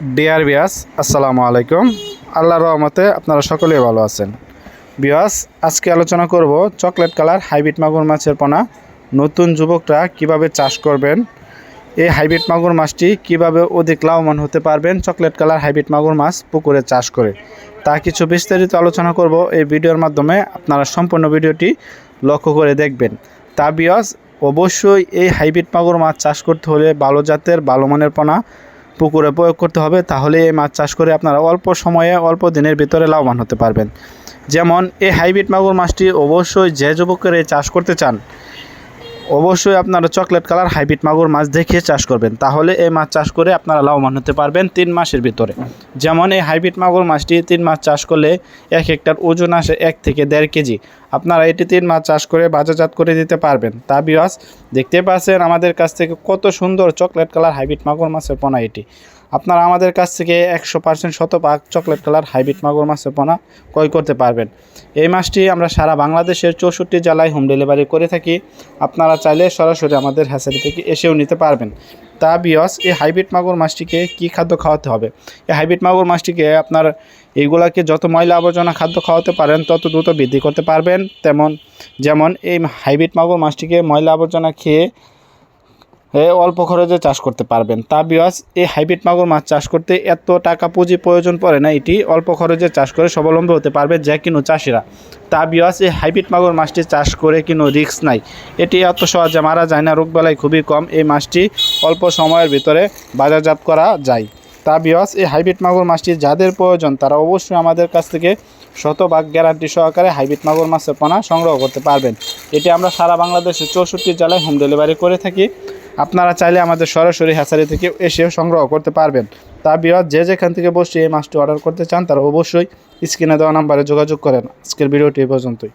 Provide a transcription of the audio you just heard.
Deer বিয়াস আসসালামু আলাইকুম। আল্লাহর রহমতে আপনারা সকলেই ভালো আছেন। বিয়াস আজকে আলোচনা করব চকলেট কালার হাইব্রিড মাগুর মাছের পোনা। নতুন যুবকরা কীভাবে চাষ করবেন? এই হাইব্রিড মাগুর মাছটি কীভাবে অধিক লাভবান হতে পারবেন চকলেট কালার হাইব্রিড মাগুর মাছ পুকুরে চাষ করে? তা কিছু বিস্তারিত আলোচনা করব। এই ভিডিওর মাধ্যমে আপনারা সম্পূর্ণ ভিডিওটি লক্ষ্য করে দেখবেন। তা বিয়াস অবশ্যই এই হাইব্রিড মাগুর মাছ চাষ করতে হলে ভালো জাতের, ভালো মানের পোনা পুকুরে প্রয়োগ করতে হবে, তাহলে এই মাছ চাষ করে আপনারা অল্প সময়ে অল্প দিনের ভিতরে লাভবান হতে পারবেন। যেমন, এই হাইব্রিড মাগুর মাছটি অবশ্যই যে যুবকের চাষ করতে চান অবশ্যই আপনারা চকলেট কালার হাইব্রিড মাগুর মাছ দেখিয়ে চাষ করবেন। তাহলে এই মাছ চাষ করে আপনারা লাভবান হতে পারবেন তিন মাসের ভিতরে। যেমন এই হাইব্রিড মাগুর মাছটি তিন মাস চাষ করলে এক হেক্টার ওজন আসে এক থেকে দেড় কেজি। আপনারা এটি তিন মাস চাষ করে বাজারজাত করে দিতে পারবেন। তা বিয়াস দেখতে পাচ্ছেন আমাদের কাছ থেকে কত সুন্দর চকলেট কালার হাইব্রিড মাগুর মাছের পোনা এটি। আপনারা আমাদের কাছ থেকে একশো পার্সেন্ট শতভাগ চকলেট কালার হাইব্রিড মাগুর মাছের পোনা ক্রয় করতে পারবেন। এই মাছটি আমরা সারা বাংলাদেশের চৌষট্টি জেলায় হোম ডেলিভারি করে থাকি। আপনারা চাইলে সরাসরি আমাদের হ্যাসারি থেকে এসেও নিতে পারবেন। তা বিয়স, এই হাইব্রিড মাগুর মাছটিকে কী খাদ্য খাওয়াতে হবে? এই হাইব্রিড মাগুর মাছটিকে আপনার এইগুলাকে যত ময়লা আবর্জনা খাদ্য খাওয়াতে পারেন, তত দ্রুত বৃদ্ধি করতে পারবেন। তেমন, যেমন এই হাইব্রিড মাগুর মাছটিকে ময়লা আবর্জনা খেয়ে অল্প খরচে চাষ করতে পারবেন। তা বিয়াস এই হাইব্রিড মাগুর মাছ চাষ করতে এত টাকা পুঁজি প্রয়োজন পড়ে না, এটি অল্প খরচে চাষ করে স্বাবলম্বী হতে পারবে যে কিনো চাষিরা। তা বিয়াস এই হাইব্রিড মাগুর মাছটি চাষ করে কিনো রিস্ক নাই। এটি এত সহজে মারা যায় না রোগবেলায় খুবই কম। এই মাছটি অল্প সময়ের ভিতরে বাজারজাত করা যায়। তা বিয়াস এই হাইব্রিড মাগুর মাছটি যাদের প্রয়োজন, তারা অবশ্যই আমাদের কাছ থেকে শতভাগ গ্যারান্টি সহকারে হাইব্রিড মাগুর মাছের পোনা সংগ্রহ করতে পারবেন। এটি আমরা সারা বাংলাদেশের চৌষট্টি জেলায় হোম ডেলিভারি করে থাকি। আপনারা চাইলে আমাদের সরাসরি হ্যাচারি থেকে এসে সংগ্রহ করতে পারবেন। তা বিরাট যে যেখান থেকে বসে এই মাছটি অর্ডার করতে চান, তারা অবশ্যই স্ক্রিনে দেওয়া নাম্বারে যোগাযোগ করেন। আজকের ভিডিওটি এই পর্যন্তই।